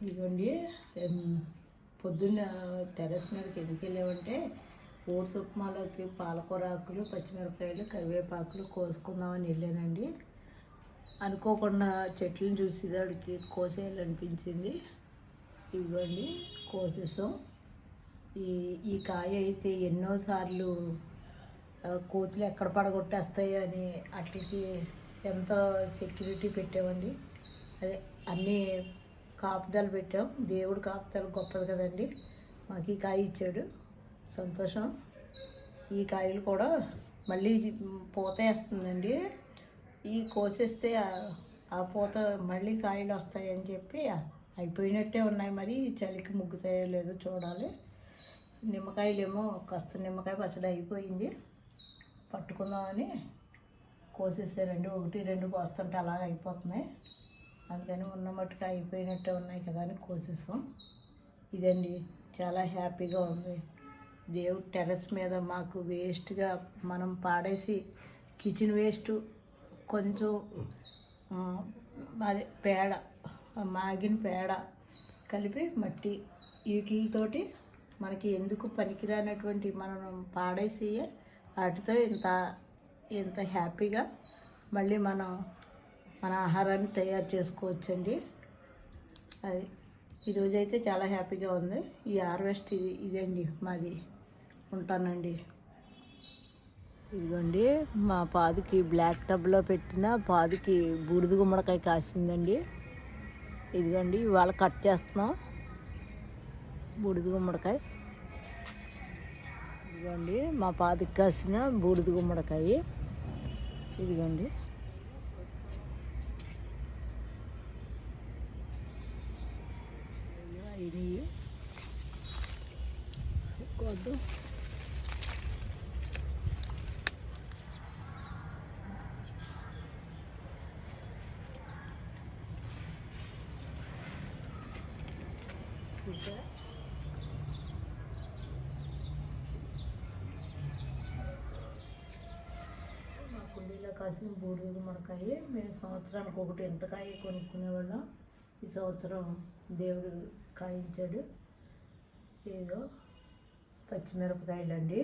ఇదిగోండి పొద్దున్న టెర్రస్ మీదకి ఎందుకు వెళ్ళామంటే ఓట్స్ ఉప్మాలోకి పాలకూర ఆకులు పచ్చిమిరపకాయలు కరివేపాకులు కోసుకుందామని వెళ్ళానండి. అనుకోకుండా చెట్లను చూసేదాడికి కోసేయాలనిపించింది. ఇవ్వండి కోసేసాం. ఈ ఈ కాయ అయితే ఎన్నోసార్లు కోతులు ఎక్కడ పడగొట్టేస్తాయో అని అట్లకి ఎంతో సెక్యూరిటీ పెట్టామండి. అదే అన్నీ కాపుదలు పెట్టాం. దేవుడు కాపుదలు గొప్పది కదండి. మాకు ఈ కాయ ఇచ్చాడు. సంతోషం. ఈ కాయలు కూడా మళ్ళీ పూత వేస్తుందండి. ఈ కోసేస్తే ఆ- ఆ పూత మళ్ళీ కాయలు వస్తాయని చెప్పి అయిపోయినట్టే ఉన్నాయి మరి. చలికి ముగ్గుతాయో లేదో చూడాలి. నిమ్మకాయలేమో కాస్త నిమ్మకాయ పచ్చడి అయిపోయింది. పట్టుకుందామని కోసేసారండి. ఒకటి రెండు కోస్తుంటే అలాగ అయిపోతున్నాయి. అందుకని ఉన్న మట్టుకు అయిపోయినట్టే ఉన్నాయి కదా అని కోసేసాం. ఇదండి చాలా హ్యాపీగా ఉంది. దేవుడు టెర్రస్ మీద మాకు వేస్ట్గా మనం పాడేసి కిచెన్ వేస్ట్ కొంచెం అది అదే పేడ మాగిన పేడ కలిపి మట్టి వీటితోటి మనకి ఎందుకు పనికిరానటువంటి మనం పాడేసి వాటితో ఇంత ఇంత హ్యాపీగా మళ్ళీ మనం మన ఆహారాన్ని తయారు చేసుకోవచ్చండి. అది ఈరోజు అయితే చాలా హ్యాపీగా ఉంది. ఈ హార్వెస్ట్ ఇది ఇదండి మాది. ఉంటానండి. ఇదిగోండి మా పాదుకి బ్లాక్ టబ్లో పెట్టిన పాదుకి బూడిద గుమ్మడికాయ కాసిందండి. ఇదిగోండి ఇవాళ కట్ చేస్తున్నాం బూడిద గుమ్మడికాయ. ఇదిగోండి మా పాదికి కాసిన బూడిద గుమ్మడికాయ. ఇదిగోండి ఇది కొద్దు చూసారా మా కుండీలో కాసిన బూడిద గుమ్మడికాయ మేము సంవత్సరానికి ఒకటి ఎంత కాయ కొనుక్కునేవాళ్ళం ఈ సంవత్సరం దేవుడు కాయించాడు. ఏదో పచ్చిమిరపకాయలు అండి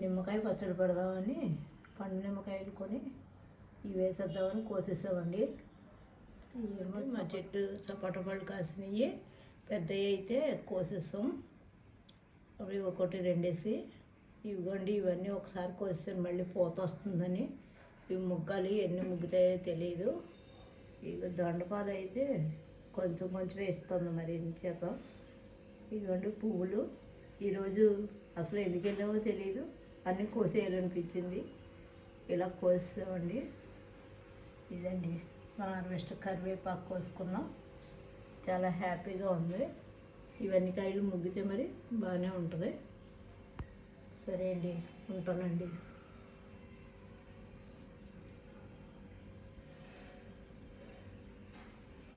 నిమ్మకాయ పచ్చడి పెడదామని పండు నిమ్మకాయలు కొని ఇవి వేసేద్దామని కోసేసామండి. మా చెట్టు సపోటా పళ్ళు కాసినవి పెద్దవి అయితే కోసేసాం. అవి ఒకటి రెండేసి ఇవ్వండి ఇవన్నీ ఒకసారి కోసేసాను మళ్ళీ పూత వస్తుందని. ఇవి ముగ్గాలి ఎన్ని ముగ్గుతాయో తెలియదు ఇక దొండపాద అయితే కొంచెం కొంచెం వేస్తుంది మరి చేత. ఇదిగోండి పువ్వులు. ఈరోజు అసలు ఎందుకు వెళ్ళామో తెలియదు అన్నీ కోసేయాలనిపించింది. ఇలా కోసామండి. ఇదండి మా హార్వెస్ట్ కరివేపాకు కోసుకున్నాం. చాలా హ్యాపీగా ఉంది. ఇవన్నీ కాయలు ముగ్గితే మరి బాగానే ఉంటుంది. సరే అండి ఉంటానండి.